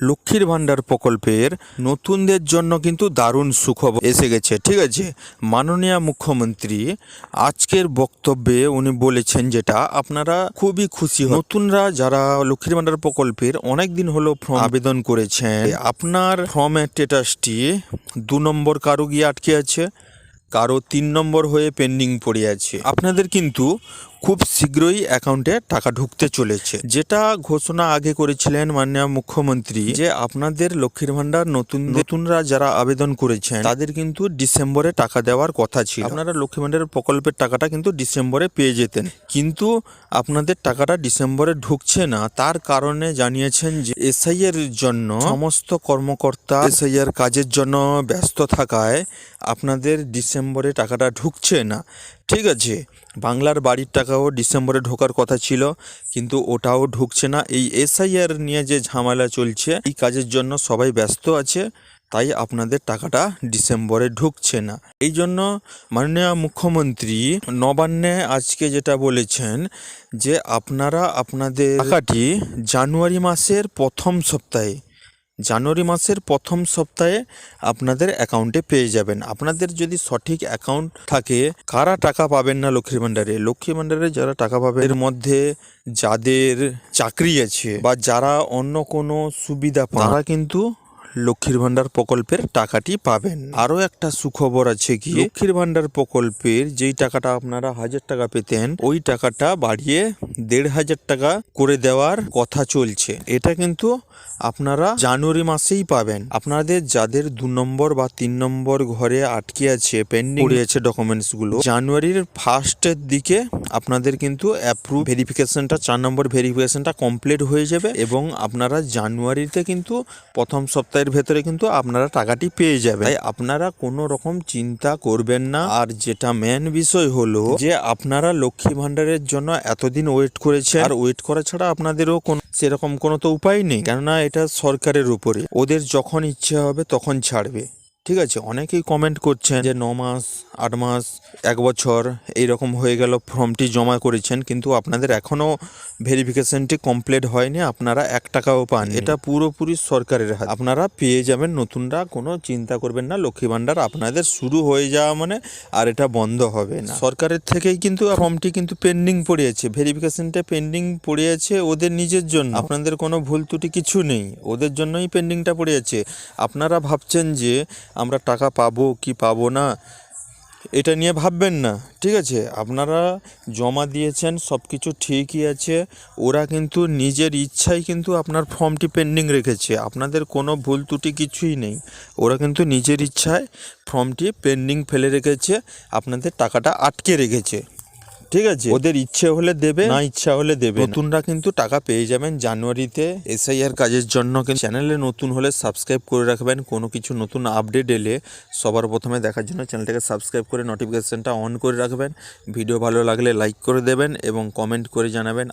লক্ষ্মীর ভাণ্ডার প্রকল্পের নতুনদের জন্য কিন্তু দারুণ সুখবর এসে গেছে। ঠিক আছে? মাননীয় মুখ্যমন্ত্রী, আজকের বক্তব্যে উনি বলেছেন যেটা, আপনারা খুবই খুশি নতুনরা যারা লক্ষ্মীর ভাণ্ডার প্রকল্পের অনেক দিন হলো ফর্ম আবেদন করেছেন, আপনার ফর্মের স্টেটাসটি দু নম্বর কারও গিয়ে আটকে আছে, কারও তিন নম্বর হয়ে পেন্ডিং পড়ে আছে। আপনাদের কিন্তু খুব শীঘ্রই অ্যাকাউন্টে টাকা ঢুকতে চলেছে। যেটা ঘোষণা আগে করেছিলেন মাননীয় মুখ্যমন্ত্রী যে আপনাদের লক্ষ্মীর ভান্ডার নতুন নতুনরা যারা আবেদন করেছেন, তাদের কিন্তু ডিসেম্বরে টাকা দেওয়ার কথা ছিল। আপনারা লক্ষ্মী ভান্ডারের প্রকল্পের টাকাটা কিন্তু ডিসেম্বরে পেয়ে যেতেন। কিন্তু আপনাদের টাকাটা ডিসেম্বরে ঢুকছে না। তার কারণে জানিয়েছেন যে এসআই এর জন্য, সমস্ত কর্মকর্তা এসআই এর কাজের জন্য ব্যস্ত থাকায় আপনাদের ডিসেম্বরে টাকাটা ঢুকছে না। ঠিক আছে, বাংলার বাড়ির টাকাও ডিসেম্বরে ঢোকার কথা ছিল, কিন্তু ওটাও ঢুকছে না। এই এসআইআর নিয়ে যে ঝামেলা চলছে, এই কাজের জন্য সবাই ব্যস্ত আছে, তাই আপনাদের টাকাটা ডিসেম্বরে ঢুকছে না। এই জন্য মাননীয় মুখ্যমন্ত্রী নবান্নে আজকে যেটা বলেছেন, যে আপনারা আপনাদের টাকাটি জানুয়ারি মাসের প্রথম সপ্তাহে জানুয়ারি মাসের প্রথম সপ্তাহে আপনাদের অ্যাকাউন্টে পেয়ে যাবেন। আপনাদের যদি সঠিক অ্যাকাউন্ট থাকে, কারা টাকা পাবেন না লক্ষ্মী ভাণ্ডারে? লক্ষ্মী ভাণ্ডারে যারা টাকা পাবে, এর মধ্যে যাদের চাকরি আছে বা যারা অন্য কোনো সুবিধা পান তারা কিন্তু লক্ষ্মীর ভাণ্ডার প্রকল্পের টাকাটি পাবেন। আরও একটা সুখবর আছে কি? লক্ষ্মীর ভাণ্ডার প্রকল্পের যেই টাকাটা আপনারা হাজার টাকা পেতেন ওই টাকাটা বাড়িয়ে দেড় হাজার টাকা করে দেওয়ার কথা চলছে। এটা কিন্তু আপনারা জানুয়ারি মাসেই পাবেন। আপনাদের যাদের দু নম্বর বা তিন নম্বর ঘরে আটকে আছে পেন্ডিং পড়ে আছে ডকুমেন্টসগুলো জানুয়ারির ফার্স্টের দিকে আপনাদের কিন্তু অ্যাপ্রুভ ভেরিফিকেশনটা চার নম্বর ভেরিফিকেশনটা কমপ্লিট হয়ে যাবে এবং আপনারা জানুয়ারিতে কিন্তু প্রথম সপ্তাহের ভেতরে কিন্তু আপনারা টাকাটি পেয়ে যাবে তাই আপনারা কোনো রকম চিন্তা করবেন না। আর যেটা মেন বিষয় হলো যে আপনারা লক্ষ্মী ভাণ্ডারের জন্য এতদিন ওয়েট করেছে আর ওয়েট করা ছাড়া আপনাদেরও কোনো সেরকম কোনো তো উপায় নেই। কেননা এটা সরকারের উপরে। ওদের যখন ইচ্ছে হবে তখন ছাড়বে। ঠিক আছে অনেকেই কমেন্ট করছেন যে ন মাস আট মাস এক বছর এইরকম হয়ে গেল ফর্মটি জমা করেছেন কিন্তু আপনাদের এখনও ভেরিফিকেশনটি কমপ্লিট হয়নি আপনারা এক টাকাও পান এটা পুরোপুরি সরকারের হাত। আপনারা পেয়ে যাবেন নতুনরা কোনো চিন্তা করবেন না লক্ষ্মী ভাণ্ডার আপনাদের শুরু হয়ে যাওয়া মানে আর এটা বন্ধ হবে না। সরকারের থেকেই কিন্তু ফর্মটি কিন্তু পেন্ডিং পড়ে আছে ভেরিফিকেশনটা পেন্ডিং পড়ে আছে ওদের নিজের জন্য। আপনাদের কোনো ভুল ত্রুটি কিছু নেই ওদের জন্যই পেন্ডিংটা পড়ে আছে আপনারা ভাবছেন যে আমরা টাকা পাবো কি পাবো না, এটা নিয়ে ভাববেন না, ঠিক আছে? আপনারা জমা দিয়েছেন সব কিছু ঠিকই আছে, ওরা কিন্তু নিজের ইচ্ছাই কিন্তু আপনার ফর্মটি পেন্ডিং রেখেছে, আপনাদের কোনো ভুল ত্রুটি কিছুই নেই, ওরা কিন্তু নিজের ইচ্ছায় ফর্মটি পেন্ডিং ফেলে রেখেছে, আপনাদের টাকাটা আটকে রেখেছে। ঠিক আছে। ওদের ইচ্ছে হলে দেবে না ইচ্ছা হলে দেবে নতুনরা কিন্তু টাকা পেয়ে যাবেন জানুয়ারিতে। এসআইআর কাজের জন্য কিন্তু চ্যানেলে নতুন হলে সাবস্ক্রাইব করে রাখবেন। কোনো কিছু নতুন আপডেট এলে সবার প্রথমে দেখার জন্য চ্যানেলটাকে সাবস্ক্রাইব করে নোটিফিকেশানটা অন করে রাখবেন। ভিডিও ভালো লাগলে লাইক করে দেবেন এবং কমেন্ট করে জানাবেন।